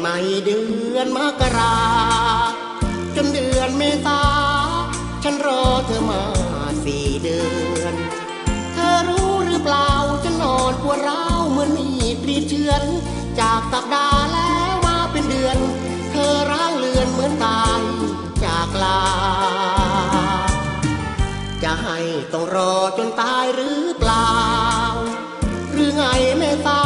ไหมเดือนมกรา จนเดือนเมษา ฉันรอเธอมาสี่เดือน เธอรู้หรือเปล่าฉันนอนปวดร้าวเหมือนมีดรีเชือน จากสัปดาห์แล้วมาเป็นเดือน เธอร้างเลือนเหมือนตายจากลา จะให้ต้องรอจนตายหรือเปล่า หรือไงแม่สา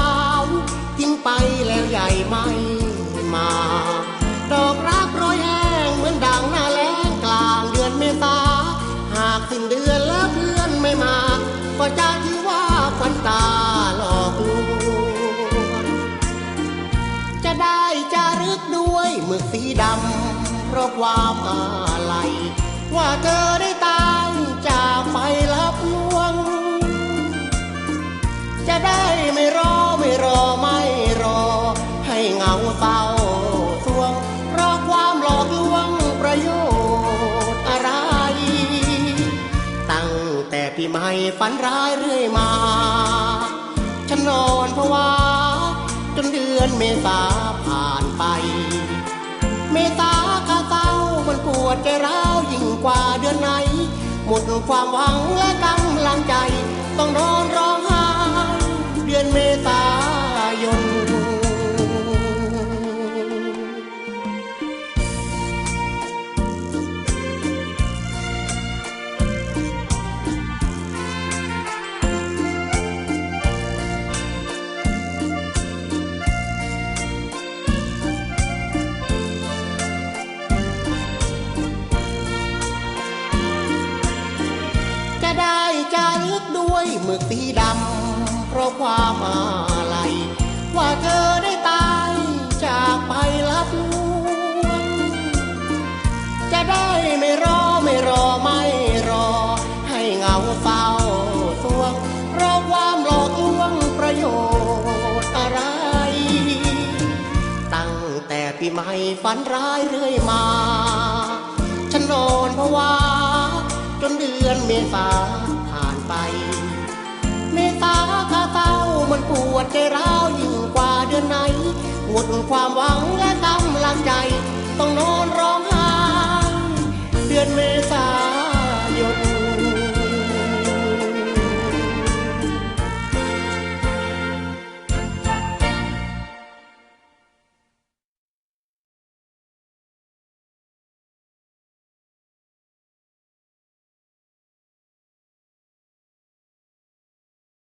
ตาหลอกลวงจะได้จะรึกด้วยหมึกสีดำเพราะความอาลัยว่าเธอได้ตาย ใหม่ฝันร้ายเรื่อยมา ฉันนอนเพราะว่า จนเดือนเมษาผ่านไป เมษาคาเศร้ามันปวดใจร้าวยิ่งกว่าเดือนไหน หมดความหวังและกำลังใจ ต้องนอนรอ ด้วยหมึกสีดำเพราะความอาลัยว่าเธอได้ตายจากไปลับลวงจะได้ไม่รอไม่รอไม่รอ ให้เงาเฝ้าสวงเพราะความหลอกลวงประโยชน์อะไร ตั้งแต่ปีใหม่ฝันร้ายเรื่อยมา ฉันนอนเพราะว่า จนเดือนเมษาผ่านไป นปวดใจร้าวยิ่งกว่าเดือนไหนหมดความหวังและกำลังใจ ต้องนอนร้องไห้เดือนเม